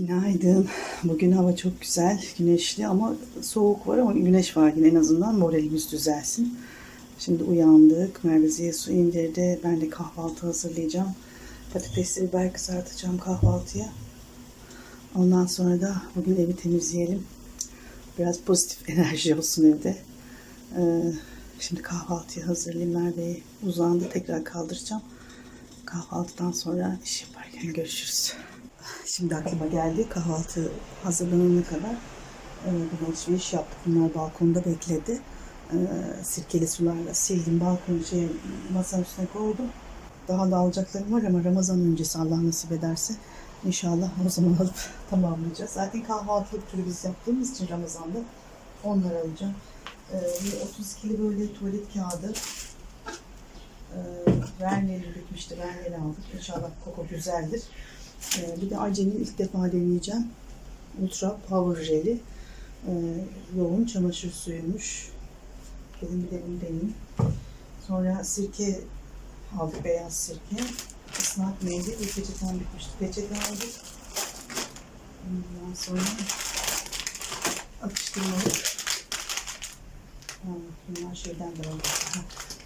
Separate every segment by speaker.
Speaker 1: Günaydın. Bugün hava çok güzel, güneşli ama soğuk var ama güneş var yine en azından moralimiz düzelsin. Şimdi uyandık. Merveziye su indirdi. Ben de kahvaltı hazırlayacağım. Patatesli biber kızartacağım kahvaltıya. Ondan sonra da bugün evi temizleyelim. Biraz pozitif enerji olsun evde. Ee, şimdi kahvaltıyı hazırlayayım. Merve'yi uzandı. Tekrar kaldıracağım. Kahvaltıdan sonra iş yaparken görüşürüz. Şimdi aklıma geldi. Kahvaltı hazırlanana kadar e, bir alışveriş yaptık. Bunlar balkonda bekledi. E, sirkeli sularla sildim. Balkonu şey, masanın üstüne koydum. Daha da alacaklarım var ama Ramazan öncesi Allah nasip ederse inşallah o zaman alıp tamamlayacağız. Zaten kahvaltılık türü biz yaptığımız için Ramazan'da onları alacağım. E, bir 32'li böyle tuvalet kağıdı e, Verneli bitmişti. Verneli aldık. İnşallah koku güzeldir. Ee, bir de Ace'nin ilk defa deneyeceğim. Ultra Power Jel'i. Ee, yoğun çamaşır suyuymuş. Dedim bir de bunu deneyeyim. Sonra sirke aldık. Beyaz sirke. Islak meyve ve peçeten bitmişti. Peçete aldık. Ondan sonra atıştırmalık. Bunlar şeyden de. Ha,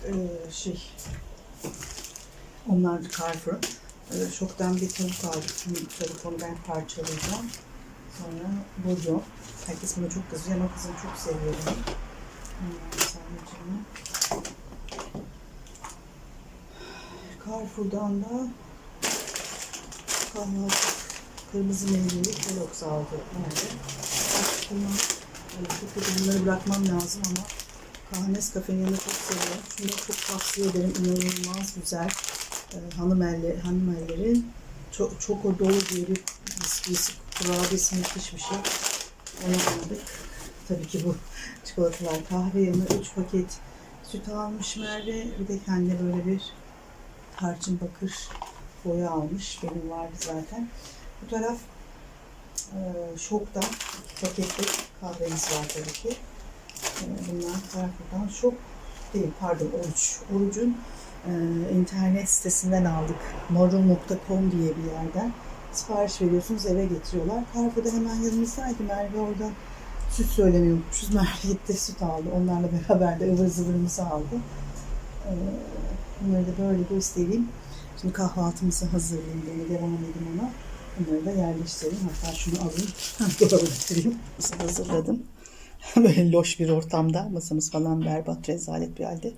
Speaker 1: Ee, şey onlar Carrefour'un. Ee, Şoktan bir tavuk aldık. Şimdi telefonu ben parçalayacağım. Sonra bulyon. Herkes bana çok kızıyor ama kızım çok seviyor bunu. Ondan sonra Carrefour'dan da kahvaltı kırmızı meyveli Kellogg's aldı. Nerede? Bunlar, evet, çok bunları bırakmam lazım ama Kahnes kafenin yanında çok seviyorum. Şunu çok tavsiye ederim. İnanılmaz güzel e, hanım, elle, hanım ellerin çok, çok o dolu diye bir bisküvisi, kurabiyesi müthiş bir şey. Onu aldık. Tabii ki bu çikolatalar kahve yanı 3 paket süt almış Merve. Bir de kendine böyle bir tarçın bakır boya almış. Benim vardı zaten. Bu taraf e, şokta paketli kahvemiz var tabii ki. E, bunlar tarafından şok değil pardon oruç. Orucun e, internet sitesinden aldık. Marul.com diye bir yerden. Sipariş veriyorsunuz eve getiriyorlar. Carrefour'da hemen yanımızdaydı. Merve orada süt söylemeyi unutmuşuz. Merve gitti süt aldı. Onlarla beraber de ıvır zıvırımızı aldı. E, bunları da böyle göstereyim. Şimdi kahvaltımızı hazırlayayım. Böyle devam edeyim ona. Bunları da yerleştireyim. Hatta şunu alayım. Dolaba götüreyim. Hazırladım. Böyle loş bir ortamda. Masamız falan berbat, rezalet bir halde.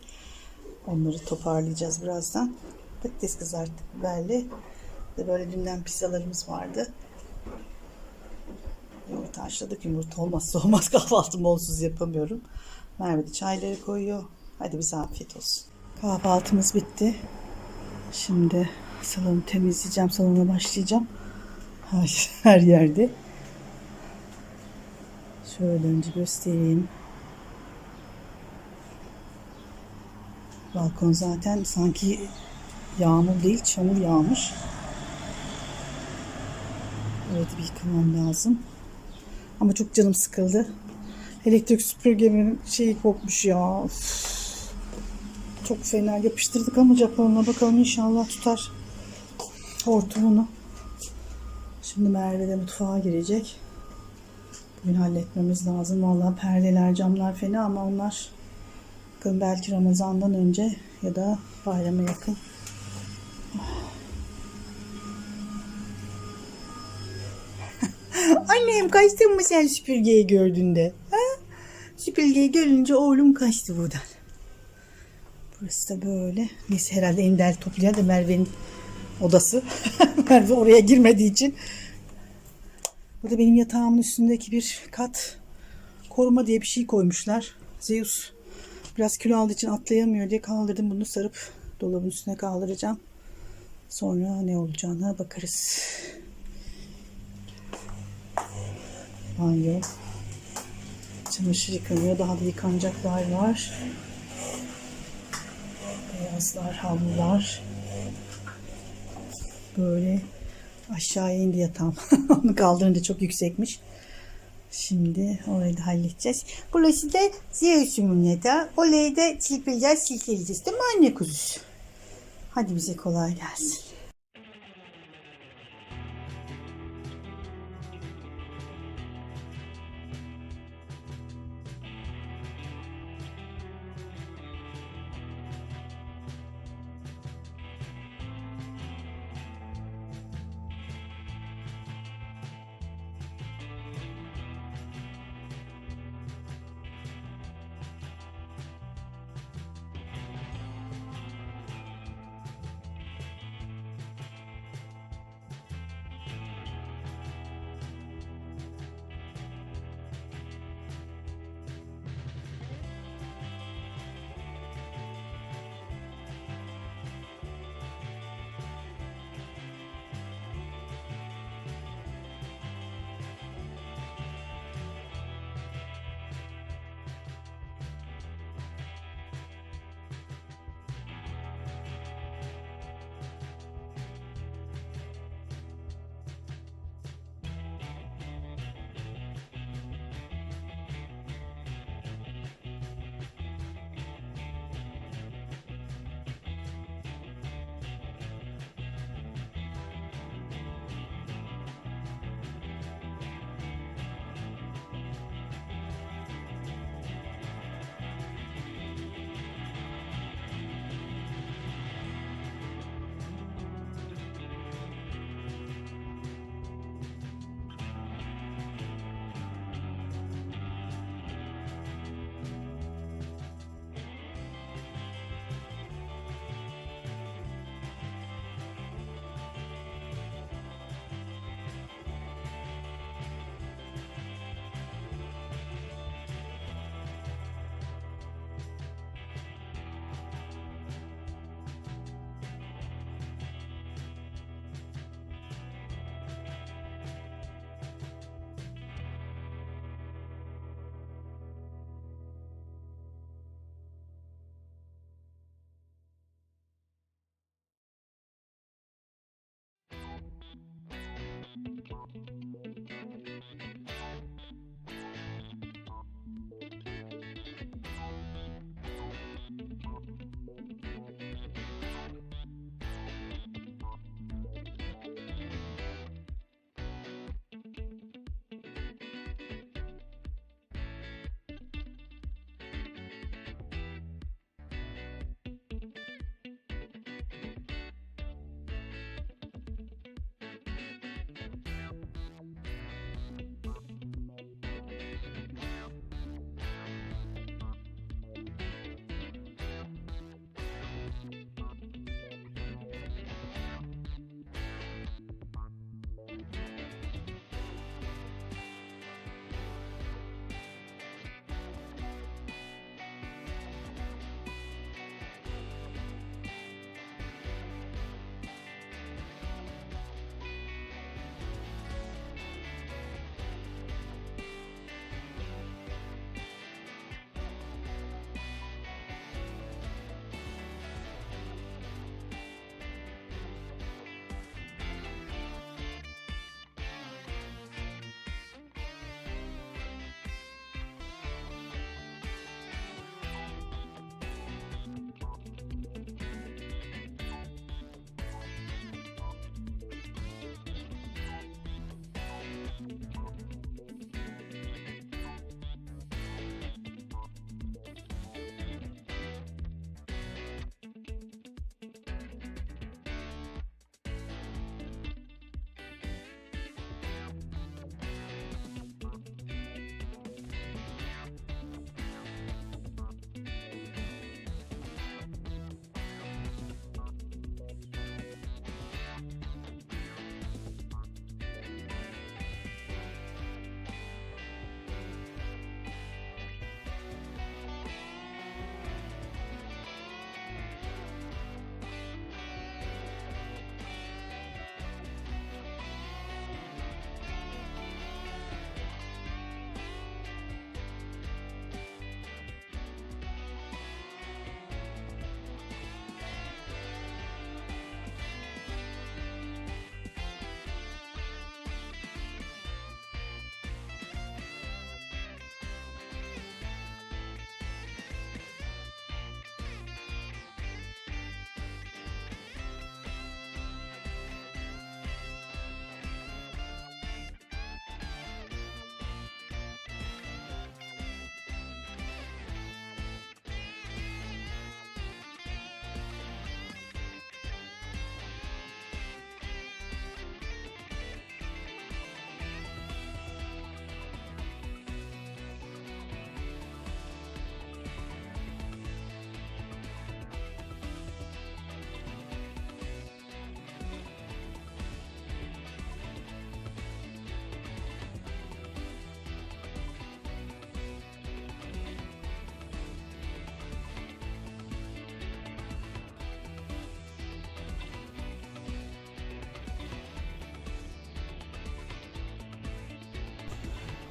Speaker 1: Onları toparlayacağız birazdan. Patates kızarttık biberli. De böyle dünden pizzalarımız vardı. Yumurta haşladık. Yumurta olmazsa olmaz kahvaltım onsuz yapamıyorum. Merve de çayları koyuyor. Hadi bize afiyet olsun. Kahvaltımız bitti. Şimdi salonu temizleyeceğim. Salona başlayacağım. Her yerde. Şöyle önce göstereyim. Balkon zaten sanki yağmur değil çamur yağmış. Evet bir yıkamam lazım. Ama çok canım sıkıldı. Elektrik süpürgemin şeyi kopmuş ya. Üf. Çok fena yapıştırdık ama Japonla bakalım inşallah tutar hortumunu. Şimdi Merve de mutfağa girecek. Bugün halletmemiz lazım. Vallahi perdeler, camlar fena ama onlar Bakalım belki Ramazan'dan önce ya da bayrama yakın. Annem kaçtın mı sen süpürgeyi gördüğünde? Ha? Süpürgeyi görünce oğlum kaçtı buradan. Burası da böyle. Neyse herhalde Endel toplayan da Merve'nin odası. Merve oraya girmediği için. Bu da benim yatağımın üstündeki bir kat koruma diye bir şey koymuşlar. Zeus Biraz kilo aldığı için atlayamıyor diye kaldırdım bunu sarıp dolabın üstüne kaldıracağım. Sonra ne olacağına bakarız. Banyo. Çamaşır yıkanıyor. Daha da yıkanacaklar var. Beyazlar, havlular. Böyle aşağıya indi yatağım. Onu kaldırınca çok yüksekmiş. Şimdi orayı da halledeceğiz. Burası da Zeus'umun yatağı. Orayı da silpileceğiz, silkeleyeceğiz. Değil mi anne kuzusu? Hadi bize kolay gelsin.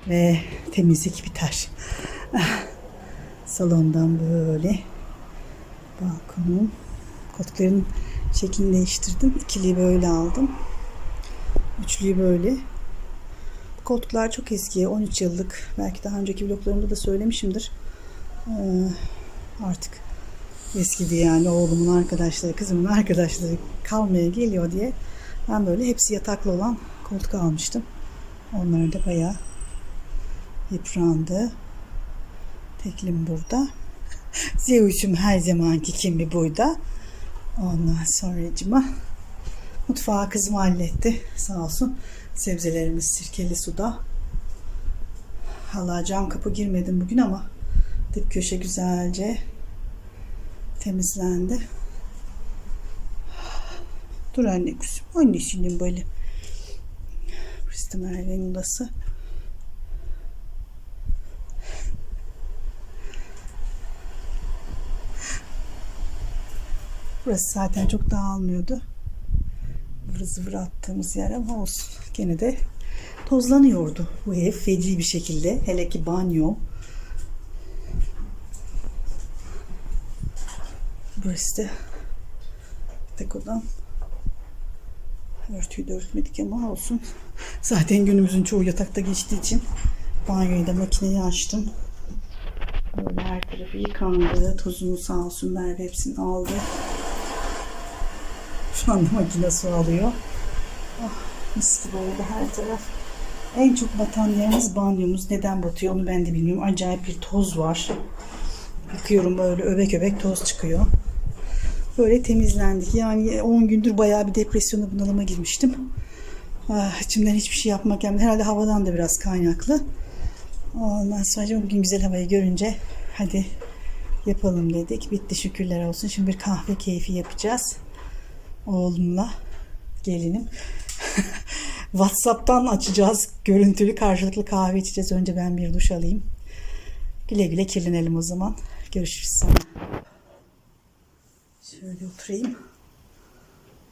Speaker 1: Ve temizlik biter. Salondan böyle balkonum. Koltukların şeklini değiştirdim. İkiliyi böyle aldım. Üçlüyü böyle. Bu koltuklar çok eski. 13 yıllık. Belki daha önceki vloglarımda da söylemişimdir. Ee, artık eskidi yani oğlumun arkadaşları, kızımın arkadaşları kalmaya geliyor diye ben böyle hepsi yataklı olan koltuk almıştım. Onlar da bayağı yıprandı. Teklim burada. Zeus'um her zamanki kimi burada. Ondan sonracıma mutfağı kızım halletti. Sağ olsun. Sebzelerimiz sirkeli suda. Hala cam kapı girmedim bugün ama dip köşe güzelce temizlendi. Dur anne kuzum. Annesinin böyle. Burası da Merve'nin odası. Burası zaten çok dağılmıyordu. Vır zıvır attığımız yer ama olsun. Gene de tozlanıyordu bu ev feci bir şekilde. Hele ki banyo. Burası da tek odam. Örtüyü de örtmedik ama olsun. Zaten günümüzün çoğu yatakta geçtiği için banyoyu da makineyi açtım. Böyle her tarafı yıkandı. Tozunu sağ olsun Merve hepsini aldı. Şu anda makine su alıyor. Ah, mis gibi oldu her taraf. En çok batan yerimiz banyomuz. Neden batıyor onu ben de bilmiyorum. Acayip bir toz var. Yıkıyorum böyle öbek öbek toz çıkıyor. Böyle temizlendik. Yani 10 gündür bayağı bir depresyona bunalıma girmiştim. Ah, içimden hiçbir şey yapmak yani herhalde havadan da biraz kaynaklı. Ondan sonra bugün güzel havayı görünce hadi yapalım dedik. Bitti şükürler olsun. Şimdi bir kahve keyfi yapacağız. Oğlumla gelinim. WhatsApp'tan açacağız. Görüntülü karşılıklı kahve içeceğiz. Önce ben bir duş alayım. Güle güle kirlenelim o zaman. Görüşürüz sonra. Şöyle oturayım.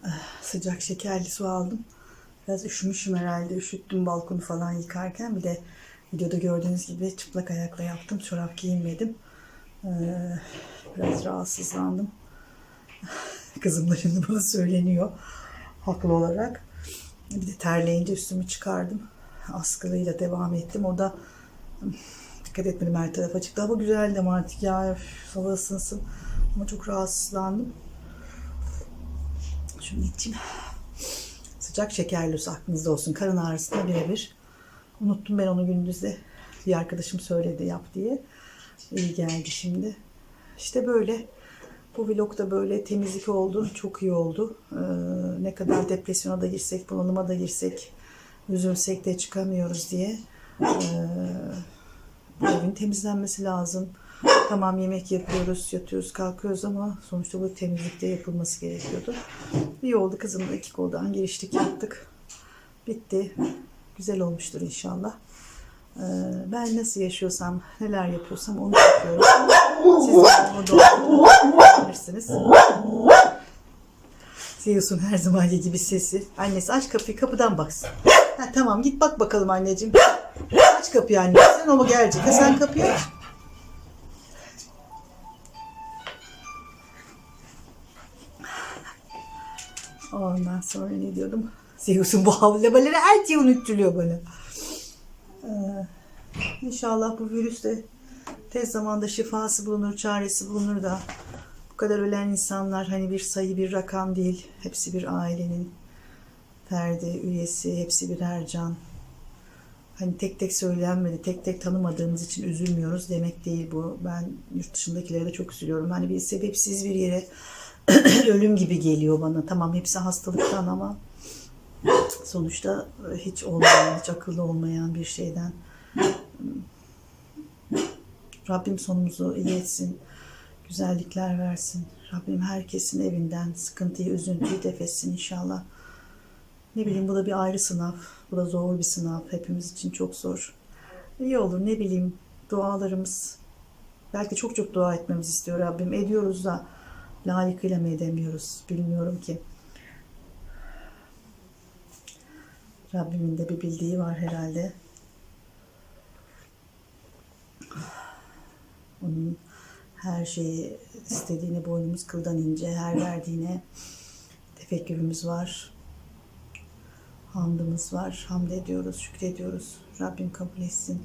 Speaker 1: Ah, Sıcak şekerli su aldım. Biraz üşümüşüm herhalde. Üşüttüm balkonu falan yıkarken. Bir de videoda gördüğünüz gibi çıplak ayakla yaptım. Çorap giyinmedim. Ee, biraz rahatsızlandım. Kızım da şimdi bana söyleniyor. Haklı olarak. Bir de terleyince üstümü çıkardım. Askılıyla devam ettim. O da dikkat etmedim her taraf açıktı. Hava güzeldi ama artık ya hava ısınsın. Ama çok rahatsızlandım. Şunu içeyim. Sıcak şekerli su aklınızda olsun. Karın ağrısına birebir. Unuttum ben onu gündüzde. Bir arkadaşım söyledi yap diye. İyi geldi şimdi. İşte böyle. Bu vlogda böyle temizlik oldu. Çok iyi oldu. Ee, ne kadar depresyona da girsek, bunalıma da girsek, üzülsek de çıkamıyoruz diye. Ee, evin temizlenmesi lazım. Tamam yemek yapıyoruz, yatıyoruz, kalkıyoruz ama sonuçta bu temizlikte yapılması gerekiyordu. İyi oldu kızımla iki koldan giriştik yaptık. Bitti. Güzel olmuştur inşallah. Ee, ben nasıl yaşıyorsam, neler yapıyorsam onu yapıyorum. Siz olabilirsiniz. Zeus'un her zamanki gibi sesi. Annesi aç kapıyı kapıdan baksın. Ha, tamam git bak bakalım anneciğim. Aç kapıyı anne. Sen o mu gelecek? Ha, sen kapıyı aç. Ondan sonra ne diyordum? Zeus'un bu havlamaları her şeyi unutturuyor bana. Ee, inşallah bu virüs de tez zamanda şifası bulunur, çaresi bulunur da bu kadar ölen insanlar hani bir sayı bir rakam değil. Hepsi bir ailenin ferdi, üyesi, hepsi birer can. Hani tek tek söylenmedi, tek tek tanımadığımız için üzülmüyoruz demek değil bu. Ben yurt dışındakilere de çok üzülüyorum. Hani bir sebepsiz bir yere ölüm gibi geliyor bana. Tamam hepsi hastalıktan ama sonuçta hiç olmayan, hiç akıllı olmayan bir şeyden. Rabbim sonumuzu iyi etsin. Güzellikler versin. Rabbim herkesin evinden sıkıntıyı, üzüntüyü def etsin inşallah. Ne bileyim bu da bir ayrı sınav. Bu da zor bir sınav. Hepimiz için çok zor. İyi olur ne bileyim dualarımız. Belki çok çok dua etmemizi istiyor Rabbim. Ediyoruz da layıkıyla mı edemiyoruz bilmiyorum ki. Rabbimin de bir bildiği var herhalde. Onun her şeyi istediğine boynumuz kıldan ince, her verdiğine tefekkürümüz var. Hamdımız var. Hamd ediyoruz, şükrediyoruz. Rabbim kabul etsin.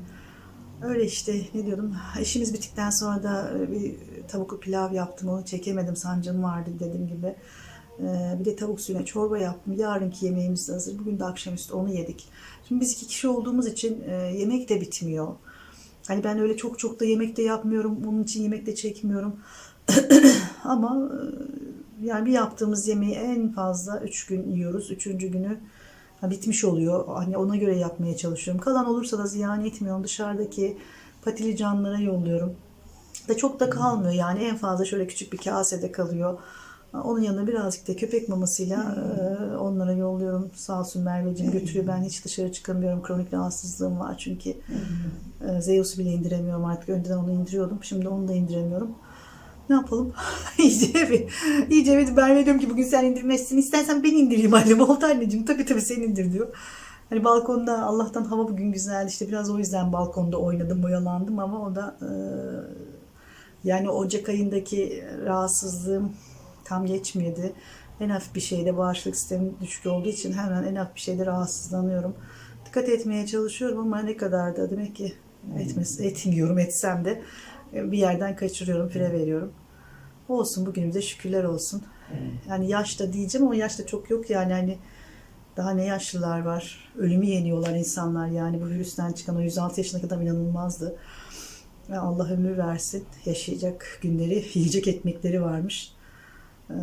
Speaker 1: Öyle işte ne diyordum. İşimiz bittikten sonra da e, bir tavuklu pilav yaptım. Onu çekemedim. Sancım vardı dediğim gibi. Ee, Bir de tavuk suyuna çorba yaptım. Yarınki yemeğimiz hazır. Bugün de akşamüstü onu yedik. Şimdi biz iki kişi olduğumuz için e, yemek de bitmiyor. Hani ben öyle çok çok da yemek de yapmıyorum. Bunun için yemek de çekmiyorum. Ama e, yani bir yaptığımız yemeği en fazla üç gün yiyoruz. Üçüncü günü bitmiş oluyor. Hani ona göre yapmaya çalışıyorum. Kalan olursa da ziyan etmiyorum. Dışarıdaki patili canlara yolluyorum. Da çok da kalmıyor yani en fazla şöyle küçük bir kasede kalıyor. Onun yanına birazcık da köpek mamasıyla e, onlara yolluyorum. Sağ olsun Merveciğim götürüyor. Ben hiç dışarı çıkamıyorum. Kronik rahatsızlığım var çünkü. E, Zeus'u bile indiremiyorum artık. Önceden onu indiriyordum. Şimdi onu da indiremiyorum. Ne yapalım? iyice bir, iyice bir Merve diyorum ki bugün sen indirmezsin. İstersen ben indireyim annem. Oldu anneciğim. Tabii tabii sen indir diyor. Hani balkonda Allah'tan hava bugün güzel. İşte biraz o yüzden balkonda oynadım, oyalandım ama o da e, yani Ocak ayındaki rahatsızlığım tam geçmedi. En hafif bir şeyde bağışıklık sistemi düşük olduğu için hemen en hafif bir şeyde rahatsızlanıyorum. Dikkat etmeye çalışıyorum ama ne kadar da demek ki etmez, etmiyorum etsem de e, bir yerden kaçırıyorum, fire veriyorum. Olsun bugünümüze şükürler olsun. Yani yaşta diyeceğim ama yaşta çok yok yani hani daha ne yaşlılar var. Ölümü yeniyorlar insanlar yani bu virüsten çıkan o 106 yaşına kadar inanılmazdı. Allah ömür versin. Yaşayacak günleri, yiyecek ekmekleri varmış. Ee,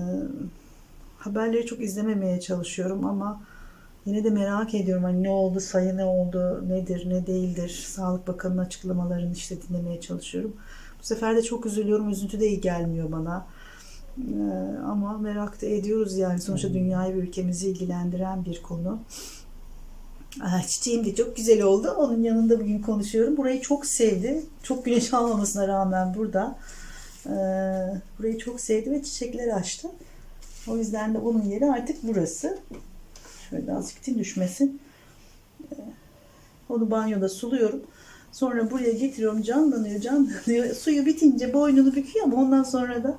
Speaker 1: haberleri çok izlememeye çalışıyorum ama yine de merak ediyorum hani ne oldu, sayı ne oldu, nedir, ne değildir. Sağlık Bakanı'nın açıklamalarını işte dinlemeye çalışıyorum. Bu sefer de çok üzülüyorum. Üzüntü de iyi gelmiyor bana. Ee, ama merak da ediyoruz yani. Sonuçta dünyayı ve ülkemizi ilgilendiren bir konu. Aa, Çiçeğim de çok güzel oldu. Onun yanında bugün konuşuyorum. Burayı çok sevdi. Çok güneş almamasına rağmen burada. Ee, burayı çok sevdi ve çiçekler açtı. O yüzden de onun yeri artık burası. Şöyle azıcık düşmesin. Ee, onu banyoda suluyorum. Sonra buraya getiriyorum. Canlanıyor, canlanıyor. Suyu bitince boynunu büküyor ama ondan sonra da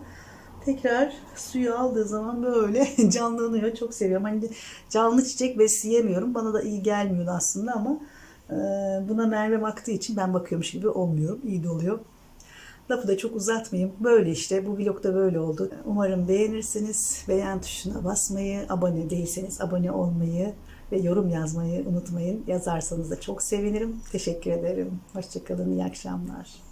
Speaker 1: tekrar suyu aldığı zaman böyle canlanıyor. Çok seviyorum. Hani canlı çiçek besleyemiyorum. Bana da iyi gelmiyordu aslında ama e, buna Merve baktığı için ben bakıyormuş gibi olmuyorum. İyi de oluyor. Lafı da çok uzatmayayım. Böyle işte. Bu vlog da böyle oldu. Umarım beğenirsiniz. Beğen tuşuna basmayı, abone değilseniz abone olmayı ve yorum yazmayı unutmayın. Yazarsanız da çok sevinirim. Teşekkür ederim. Hoşçakalın. İyi akşamlar.